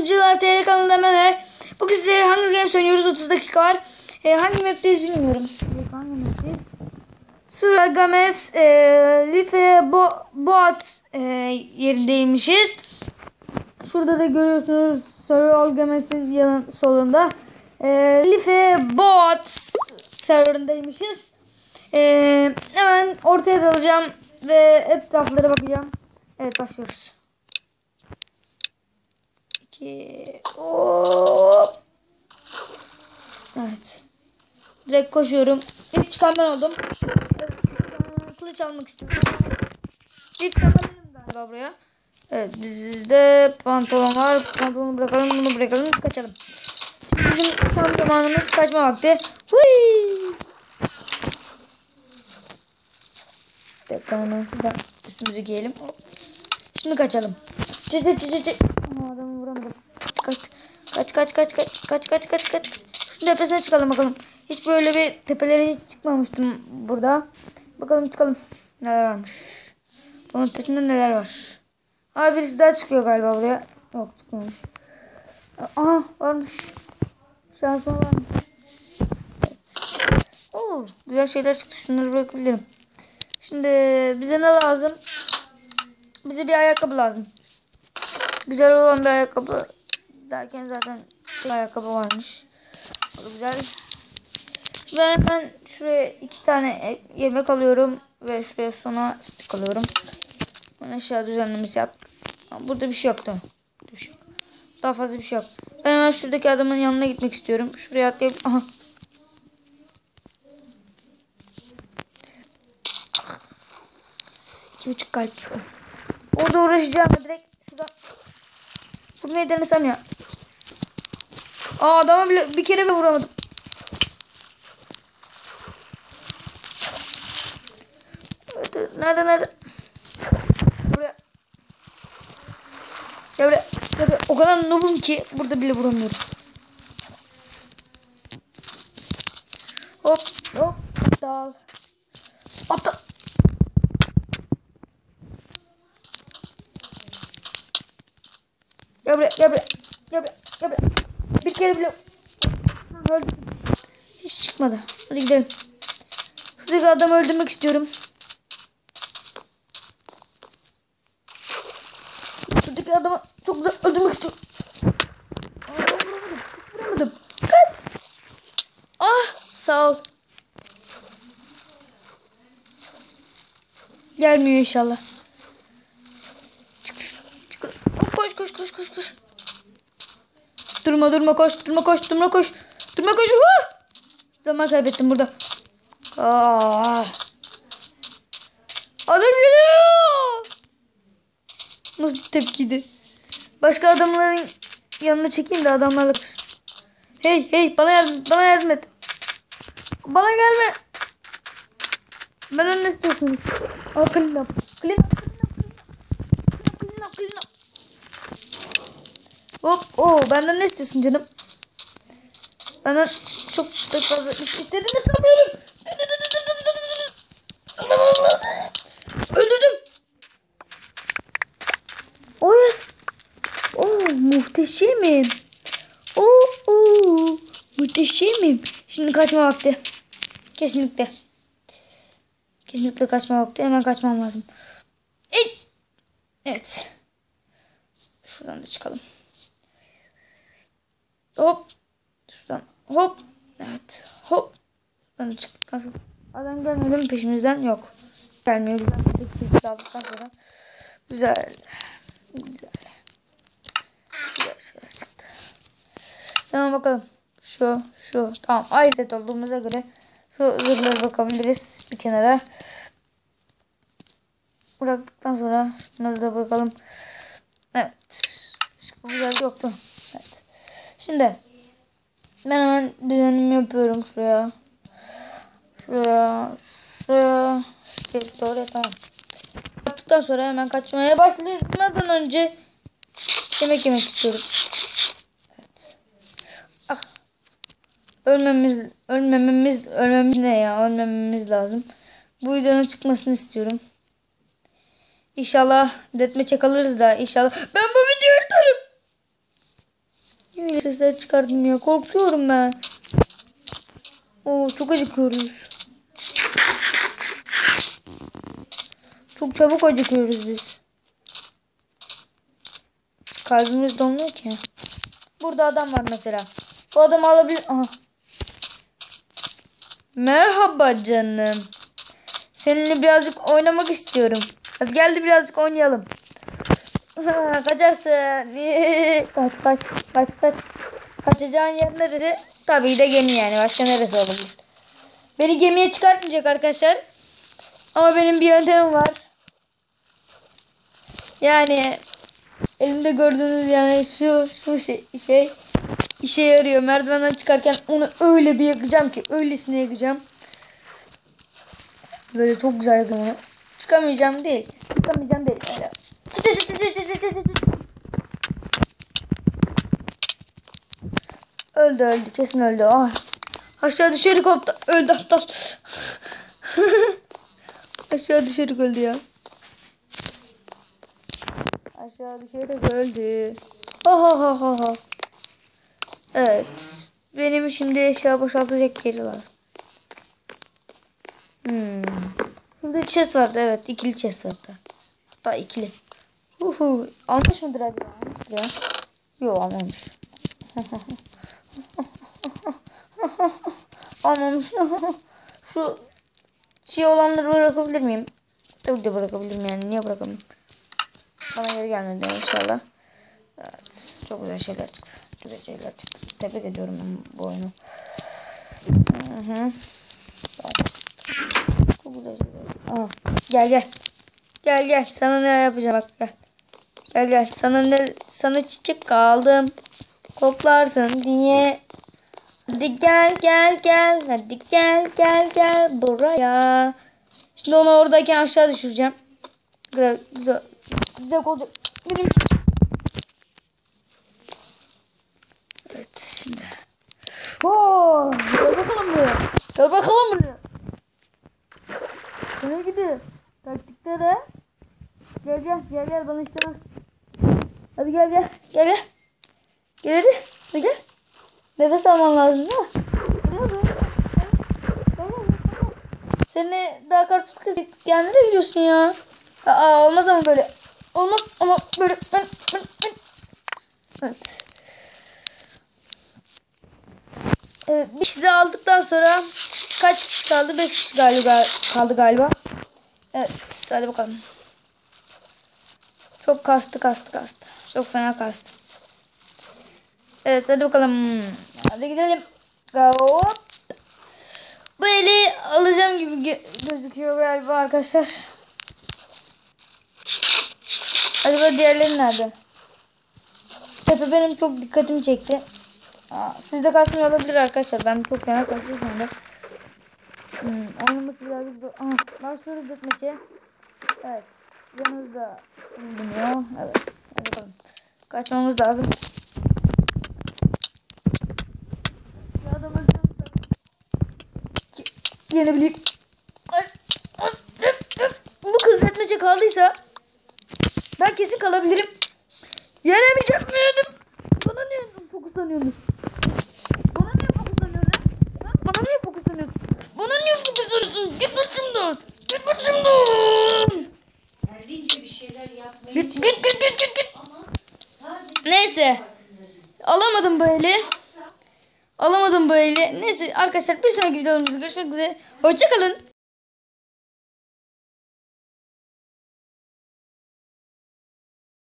Oyuncular TR kanalında merhabalar. Bugün sizlere Hunger Games oynuyoruz. 30 dakika var. Ee, hangi map'teyiz bilmiyorum. Hangi map'teyiz? Sura Gomez, e, Life Bo Boat e, yerindeymişiz. Şurada da görüyorsunuz Sura Gomez'in yanın solunda. E, Life Boat serverındaymışız. E, hemen ortaya dalacağım ve etraflara bakacağım. Evet başlıyoruz. 2 Hop. Evet. Direkt koşuyorum. İlk çıkan ben oldum. Kılıç almak istiyorum. İlk benim galiba buraya. Evet bizde pantolon var. Pantolonu bırakalım bunu bırakalım kaçalım. Şimdi bizim tam zamanımız kaçma vakti. Huy! Tekrar şuradan üstümüzü giyelim. Şimdi kaçalım. Cı cı cı. Aa, adamı vuramadım. Kaç kaç kaç kaç kaç kaç kaç kaç kaç. Şunun tepesine çıkalım bakalım. Hiç böyle bir tepelere hiç çıkmamıştım burada. Bakalım çıkalım. Neler varmış. Bunun tepesinde neler var. Aa birisi daha çıkıyor galiba buraya. Yok çıkmıyormuş. Aha varmış. Şansıma varmış. Evet. Oo, güzel şeyler çıktı. Şunları bırakabilirim. Şimdi bize ne lazım? Bize bir ayakkabı lazım. Güzel olan bir ayakkabı derken zaten bir ayakkabı varmış. O da güzel. Ben hemen şuraya iki tane yemek alıyorum ve şuraya sona stick alıyorum. Ben aşağı düzenlemesi yap. Burada bir şey mi? Bir şey yok. Daha fazla bir şey yok. Ben hemen şuradaki adamın yanına gitmek istiyorum. Şuraya atlayıp aha. İki buçuk kalp. Orada uğraşacağım direkt denesem ya. Aa adama bile bir kere bile vuramadım. Nerede nerede? Buraya. Gel buraya. Gel buraya. O kadar noobum ki burada bile vuramıyorum. Hop hop. Dal. Aptal. Gel buraya, gel buraya. Gel buraya, gel buraya. Bir kere bile öldüm. Hiç çıkmadı. Hadi gidelim. Şuradaki adamı öldürmek istiyorum. Şuradaki adamı çok güzel öldürmek istiyorum. Vuramadım. Kaç. Ah sağ ol. Gelmiyor inşallah. Çık, çık. Koş koş koş koş koş. Durma durma koş durma koş durma koş. Durma koş. Huh! Zaman kaybettim burada. Aa. Adam geliyor. Nasıl bir tepkiydi? Başka adamların yanına çekeyim de adamlarla kırsın. Hey hey bana yardım bana yardım et. Bana gelme. Benden ne istiyorsunuz? Aa clean up. Clean up. Clean up. Clean up. Hop. Oo, benden ne istiyorsun canım? Benden çok da fazla istediğini sanmıyorum. Öldürdüm. Yes. Oh muhteşemim. Oo, oo, muhteşemim. Şimdi kaçma vakti. Kesinlikle. Kesinlikle kaçma vakti. Hemen kaçmam lazım. Evet. Şuradan da çıkalım. Hop. Şuradan hop. Evet. Hop. Ben çıktıktan sonra. Adam gelmedi mi peşimizden? Yok. Gelmiyor. Güzel. Aldıktan sonra. Güzel. Güzel. Güzel çıktı. Tamam bakalım. Şu, şu. Tamam. Aynı set olduğumuza göre şu zırhlara bakabiliriz bir kenara. Bıraktıktan sonra şunları da bakalım. Evet. Başka güzel yoktu. Şimdi ben hemen düzenimi yapıyorum şuraya. Şuraya. Şuraya. Evet, doğru tamam. Yaptıktan sonra hemen kaçmaya başlamadan önce yemek yemek istiyorum. Evet. Ah. Ölmemiz, ölmememiz, ölmemiz ne ya? Ölmememiz lazım. Bu videonun çıkmasını istiyorum. İnşallah detme alırız da inşallah. Ben bu. Sesler çıkardım ya. Korkuyorum ben. Oo çok acıkıyoruz. Çok çabuk acıkıyoruz biz. Kalbimiz donmuyor ki. Burada adam var mesela. Bu adamı alabilir... Aha. Merhaba canım. Seninle birazcık oynamak istiyorum. Hadi gel de birazcık oynayalım. Kaçarsın. kaç kaç kaç kaç. Kaçacağın yer neresi? Tabii de gemi yani. Başka neresi olabilir? Beni gemiye çıkartmayacak arkadaşlar. Ama benim bir yöntemim var. Yani elimde gördüğünüz yani şu şu şey, şey işe yarıyor. Merdivenden çıkarken onu öyle bir yakacağım ki öylesine yakacağım. Böyle çok güzel yakacağım onu. Çıkamayacağım değil. Çıkamayacağım değil. Öyle. Öldü öldü kesin öldü. Ah. Aşağı düşerek oldu. Öldü aptal. Aşağı düşerek öldü ya. Aşağı düşerek öldü. Ha ha ha ha ha. Evet. Benim şimdi eşya boşaltacak yeri lazım. Hmm. Burada chest vardı evet. ikili chest vardı. Hatta ikili. Uhu. Almış mıdır abi? Ya. Yok almamış. Almamış. Şu şey olanları bırakabilir miyim? Tabii de bırakabilirim yani. Niye bırakamıyorum? Bana geri gelmedi inşallah. Evet. Çok güzel şeyler çıktı. Çok güzel şeyler çıktı. Tebrik ediyorum ben bu oyunu. Hı hı. Çok güzel şeyler. Aa, gel gel. Gel gel. Sana ne yapacağım bak gel. Gel gel. Sana ne sana çiçek aldım. Koklarsın diye. Hadi gel gel gel. Hadi gel gel gel buraya. Şimdi onu oradayken aşağı düşüreceğim. Güzel güzel. Güzel olacak. Benim Evet şimdi. Oo, gel bakalım buraya. Gel bakalım buraya. Nereye gidiyor? Taktiklere. Gel gel gel gel bana istemez. Hadi gel gel gel gel. Gel hadi. Hadi gel. Nefes alman lazım değil mi? Seninle daha karpuz kızı gelmeye gidiyorsun ya. Aa olmaz ama böyle. Olmaz ama böyle. Ben, ben, ben. Evet. Evet, bir kişi de aldıktan sonra kaç kişi kaldı? 5 kişi galiba kaldı galiba. Evet, hadi bakalım. Çok kastı, kastı, kastı. Çok fena kastı. Evet, hadi bakalım. Hadi gidelim. Hop. Bu eli alacağım gibi gözüküyor galiba arkadaşlar. Acaba diğerleri nerede? Tepe benim çok dikkatimi çekti. Aa, sizde kasmıyor olabilir arkadaşlar. Ben çok fena kasıyor şu anda. Hmm, oynaması birazcık zor. Başlıyoruz etmece. Evet. Yanımızda bulunuyor. Evet. Bakalım. Kaçmamız lazım. Öp. Bu kız etmece kaldıysa ben kesin kalabilirim. Yenemeyeceğim mi yedim? Bana niye fokuslanıyorsunuz? Bana niye fokuslanıyorsun? Bana niye fokuslanıyorsun? Bana niye fokuslanıyorsun? Git başımdan. Git başımdan. Kendince bir şeyler yapmayı Git git git git git. Neyse. Alamadım böyle. Alamadım böyle. Neyse arkadaşlar bir sonraki videolarımızda görüşmek üzere. Hoşçakalın.